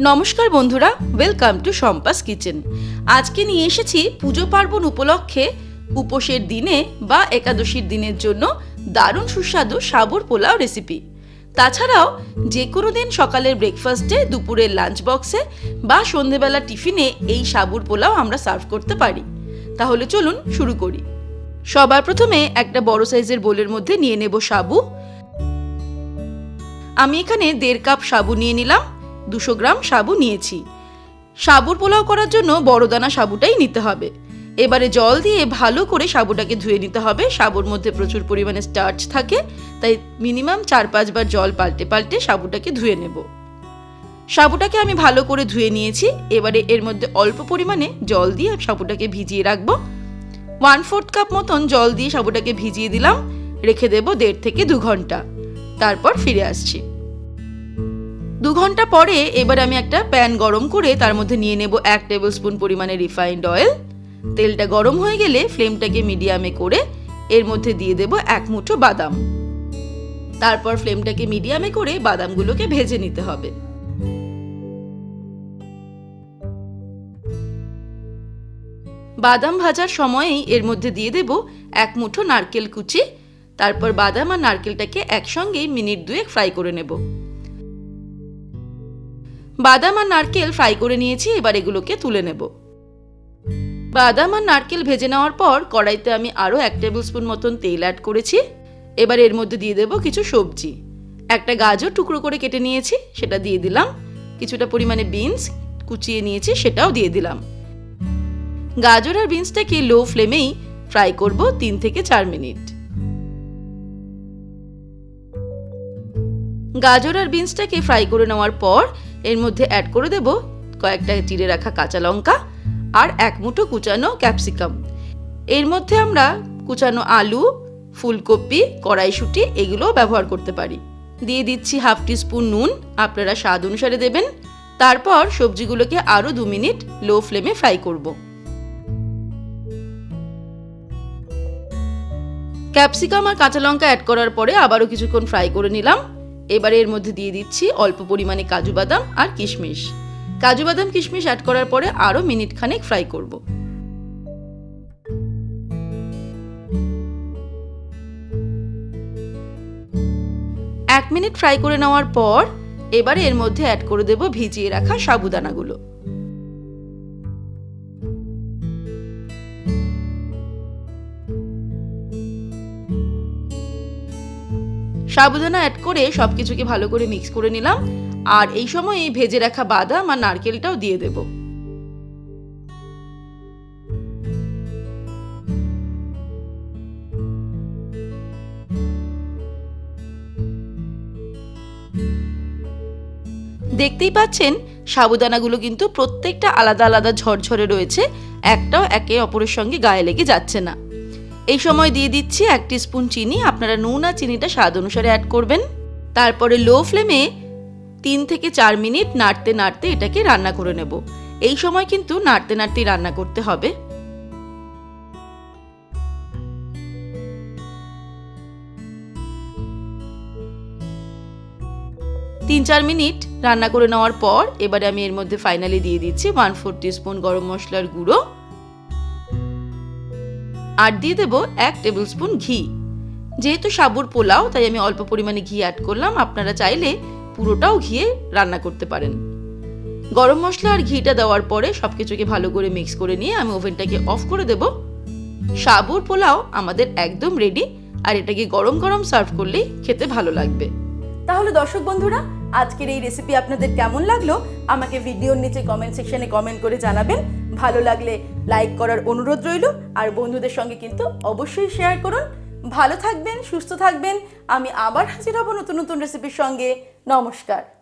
নমস্কার বন্ধুরা welcome to সম্পাস kitchen আজকে নিয়ে এসেছি পুজো পার্বণ উপলক্ষে উপোসের দিনে বা একাদশীর দিনের জন্য দারুণ সুস্বাদু সাবুর পোলাও রেসিপি তাছাড়াও যে কোনো দিন সকালের ব্রেকফাস্টে দুপুরের লাঞ্চ বক্সে বা সন্ধেবেলা টিফিনে এই সাবুর পোলাও আমরা সার্ভ করতে পারি। তাহলে চলুন শুরু করি। সবার প্রথমে একটা বড় সাইজের বোলের মধ্যে নিয়ে নেব সাবু। আমি এখানে দেড় কাপ সাবু নিয়ে নিলাম। দুশো গ্রাম সাবু নিয়েছি। সাবুর পোলাও করার জন্য বড় দানা সাবুটাই নিতে হবে। এবারে জল দিয়ে ভালো করে সাবুটাকে ধুয়ে নিতে হবে। সাবুর মধ্যে প্রচুর পরিমাণে স্টার্চ থাকে, তাই মিনিমাম চার পাঁচবার জল পাল্টে পাল্টে সাবুটাকে ধুয়ে নেব। সাবুটাকে আমি ভালো করে ধুয়ে নিয়েছি। এবারে এর মধ্যে অল্প পরিমাণে জল দিয়ে সাবুটাকে ভিজিয়ে রাখব। ওয়ান ফোর্থ কাপ মতন জল দিয়ে সাবুটাকে ভিজিয়ে দিলাম। রেখে দেবো দেড় থেকে দু ঘণ্টা। তারপর ফিরে আসছি। দু ঘণ্টা পরে এবার আমি একটা প্যান গরম করে তার মধ্যে নিয়ে নেব এক টেবিল স্পুন পরিমাণে রিফাইন্ড অয়েল তেলটা গরম হয়ে গেলে ফ্লেমটাকে মিডিয়ামে করে এর মধ্যে দিয়ে দেব এক মুঠো বাদাম। তারপর ফ্লেমটাকে মিডিয়ামে করে বাদামগুলোকে ভেজে নিতে হবে। বাদাম ভাজার সময়েই এর মধ্যে দিয়ে দেব এক মুঠো নারকেল কুচি। তারপর বাদাম আর নারকেলটাকে একসঙ্গেই মিনিট দুয়েক ফ্রাই করে নেব। বাদাম আর নারকেল ফ্রাই করে নিয়েছি, এবার এগুলোকে তুলে নেব। বাদাম আর নারকেল ভেজে নেওয়ার পর কড়াইতে আমি আরও এক টেবিল স্পুন মতন তেল অ্যাড করেছি। এবার এর মধ্যে দিয়ে দেব কিছু সবজি। একটা গাজর টুকরো করে কেটে নিয়েছি, সেটা দিয়ে দিলাম। কিছুটা পরিমাণে বিনস কুচিয়ে নিয়েছি, সেটাও দিয়ে দিলাম। গাজর আর বিনসটাকে লো ফ্লেমেই ফ্রাই করব তিন থেকে চার মিনিট। গাজর আর বিনসটাকে ফ্রাই করে নেওয়ার পর এর মধ্যে অ্যাড করে দেব কয়েকটা চিড়ে রাখা কাঁচা লঙ্কা আর এক মুঠো কুচানো ক্যাপসিকাম এর মধ্যে আমরা কুচানো আলু, ফুলকপি, কড়াইশুঁটি এগুলোও ব্যবহার করতে পারি। দিয়ে দিচ্ছি হাফ টিস্পুন নুন, আপনারা স্বাদ অনুসারে দেবেন। তারপর সবজিগুলোকে আরও দু মিনিট লো ফ্লেমে ফ্রাই করব। ক্যাপসিকাম আর কাঁচা লঙ্কা অ্যাড করার পরে আবারও কিছুক্ষণ ফ্রাই করে নিলাম। এবারে এর মধ্যে দিয়ে দিচ্ছি অল্প পরিমাণে কাজু বাদাম আর কিশমিশ। কাজু বাদাম, কিশমিশ অ্যাড করার পরে আরও মিনিট খানেক ফ্রাই করব। এক মিনিট ফ্রাই করে নেওয়ার পর এবারে এর মধ্যে অ্যাড করে দেব ভিজিয়ে রাখা সাবুদানাগুলো। সাবুদানা অ্যাড করে সব কিছুকে ভালো করে মিক্স করে নিলাম। আর এই সময় এই ভেজে রাখা বাদাম আর নারকেলটাও দিয়ে দেব। দেখতেই পাচ্ছেন, সাবুদানাগুলো কিন্তু প্রত্যেকটা আলাদা আলাদা ঝরঝরে রয়েছে। একটাও একে অপরের সঙ্গে গায়ে লেগে যাচ্ছে না। এই সময় দিয়ে দিচ্ছি এক স্পুন চিনি। আপনারা নুন আর চিনিটা স্বাদ অনুসারে অ্যাড করবেন। তারপরে লো ফ্লেমে তিন থেকে চার মিনিট নাড়তে নাড়তে এটাকে রান্না করে নেব। এই সময় কিন্তু নাড়তে নাড়তেই রান্না করতে হবে। তিন চার মিনিট রান্না করে নেওয়ার পর এবারে আমি এর মধ্যে ফাইনালি দিয়ে দিচ্ছি ওয়ান ফোর স্পুন গরম মশলার গুঁড়ো। আর দিয়ে দেবো এক টেবিল স্পুন ঘি। যেহেতু সাবুর পোলাও, তাই আমি অল্প পরিমাণে ঘি অ্যাড করলাম। আপনারা চাইলে পুরোটাও ঘিয়ে রান্না করতে পারেন। গরম মশলা আর ঘিটা দেওয়ার পরে সব কিছুকে ভালো করে মিক্স করে নিয়ে আমি ওভেনটাকে অফ করে দেব। সাবুর পোলাও আমাদের একদম রেডি আর এটাকে গরম গরম সার্ভ করলেই খেতে ভালো লাগবে। তাহলে দর্শক বন্ধুরা, আজকের এই রেসিপি আপনাদের কেমন লাগল? আমাকে ভিডিওর নিচে কমেন্ট সেকশনে কমেন্ট করে জানাবেন। ভালো লাগলে লাইক করার অনুরোধ রইল। আর বন্ধুদের সঙ্গে কিন্তু অবশ্যই শেয়ার করুন। ভালো থাকবেন, সুস্থ থাকবেন। আমি আবার হাজির হব নতুন নতুন রেসিপির সঙ্গে। নমস্কার।